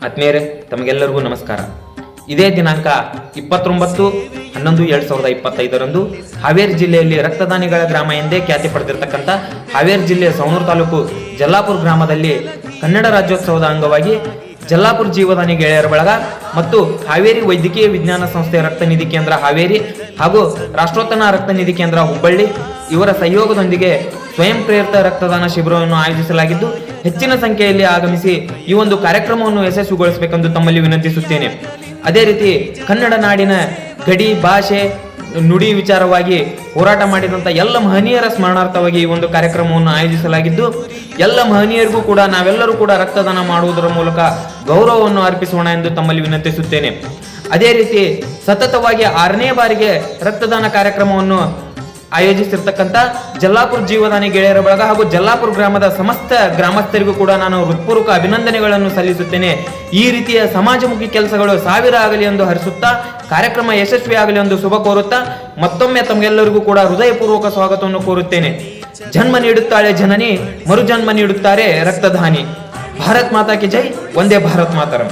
ಆತ್ಮೀಯರೇ, ತಮಗೆಲ್ಲರಿಗೂ ನಮಸ್ಕಾರ. ಇದೇ ದಿನಾಂಕ ಇಪ್ಪತ್ತೊಂಬತ್ತು ಹನ್ನೊಂದು ಎರಡ್ ಸಾವಿರದ ಇಪ್ಪತ್ತೈದರಂದು ಹಾವೇರಿ ಜಿಲ್ಲೆಯಲ್ಲಿ ರಕ್ತದಾನಿಗಳ ಗ್ರಾಮ ಎಂದೇ ಖ್ಯಾತಿ ಪಡೆದಿರತಕ್ಕಂಥ ಹಾವೇರಿ ಜಿಲ್ಲೆಯ ಸವಣೂರು ತಾಲೂಕು ಜಲ್ಲಾಪುರ ಗ್ರಾಮದಲ್ಲಿ ಕನ್ನಡ ರಾಜ್ಯೋತ್ಸವದ ಅಂಗವಾಗಿ ಜಲ್ಲಾಪುರ ಜೀವದಾನಿ ಗೆಳೆಯರ ಬಳಗ ಮತ್ತು ಹಾವೇರಿ ವೈದ್ಯಕೀಯ ವಿಜ್ಞಾನ ಸಂಸ್ಥೆಯ ರಕ್ತ ನಿಧಿ ಕೇಂದ್ರ ಹಾವೇರಿ ಹಾಗೂ ರಾಷ್ಟ್ರೋತ್ತನ ರಕ್ತ ನಿಧಿ ಕೇಂದ್ರ ಹುಬ್ಬಳ್ಳಿ ಇವರ ಸಹಯೋಗದೊಂದಿಗೆ ಸ್ವಯಂ ಪ್ರೇರಿತ ರಕ್ತದಾನ ಶಿಬಿರವನ್ನು ಆಯೋಜಿಸಲಾಗಿದ್ದು, ಹೆಚ್ಚಿನ ಸಂಖ್ಯೆಯಲ್ಲಿ ಆಗಮಿಸಿ ಈ ಒಂದು ಕಾರ್ಯಕ್ರಮವನ್ನು ಯಶಸ್ವಿಗೊಳಿಸಬೇಕೆಂದು ತಮ್ಮಲ್ಲಿ ವಿನಂತಿಸುತ್ತೇನೆ. ಅದೇ ರೀತಿ ಕನ್ನಡ ನಾಡಿನ ಗಡಿ ಭಾಷೆ, ನುಡಿ ವಿಚಾರವಾಗಿ ಹೋರಾಟ ಮಾಡಿದಂಥ ಎಲ್ಲ ಮಹನೀಯರ ಸ್ಮರಣಾರ್ಥವಾಗಿ ಈ ಒಂದು ಕಾರ್ಯಕ್ರಮವನ್ನು ಆಯೋಜಿಸಲಾಗಿದ್ದು, ಎಲ್ಲ ಮಹನೀಯರಿಗೂ ಕೂಡ ನಾವೆಲ್ಲರೂ ಕೂಡ ರಕ್ತದಾನ ಮಾಡುವುದರ ಮೂಲಕ ಗೌರವವನ್ನು ಅರ್ಪಿಸೋಣ ಎಂದು ತಮ್ಮಲ್ಲಿ ವಿನಂತಿಸುತ್ತೇನೆ. ಅದೇ ರೀತಿ ಸತತವಾಗಿ ಆರನೇ ಬಾರಿಗೆ ರಕ್ತದಾನ ಕಾರ್ಯಕ್ರಮವನ್ನು ಆಯೋಜಿಸಿರ್ತಕ್ಕಂಥ ಜಲ್ಲಾಪುರ ಜೀವದಾನಿ ಗೆಳೆಯರ ಬಳಗ ಹಾಗೂ ಜಲ್ಲಾಪುರ ಗ್ರಾಮದ ಸಮಸ್ತ ಗ್ರಾಮಸ್ಥರಿಗೂ ಕೂಡ ನಾನು ಹೃತ್ಪೂರ್ವಕ ಅಭಿನಂದನೆಗಳನ್ನು ಸಲ್ಲಿಸುತ್ತೇನೆ. ಈ ರೀತಿಯ ಸಮಾಜಮುಖಿ ಕೆಲಸಗಳು ಸಾವಿರ ಆಗಲಿ ಎಂದು ಹರಿಸುತ್ತಾ, ಕಾರ್ಯಕ್ರಮ ಯಶಸ್ವಿ ಆಗಲಿ ಎಂದು ಶುಭ ಕೋರುತ್ತಾ, ಮತ್ತೊಮ್ಮೆ ತಮಗೆಲ್ಲರಿಗೂ ಕೂಡ ಹೃದಯಪೂರ್ವಕ ಸ್ವಾಗತವನ್ನು ಕೋರುತ್ತೇನೆ. ಜನ್ಮ ನೀಡುತ್ತಾಳೆ ಜನನಿ, ಮರುಜನ್ಮ ನೀಡುತ್ತಾರೆ ರಕ್ತದಾನಿ. ಭಾರತ್ ಮಾತಾ ಕಿ ಜೈ ಒಂದೇ ಭಾರತ್ ಮಾತರಂ.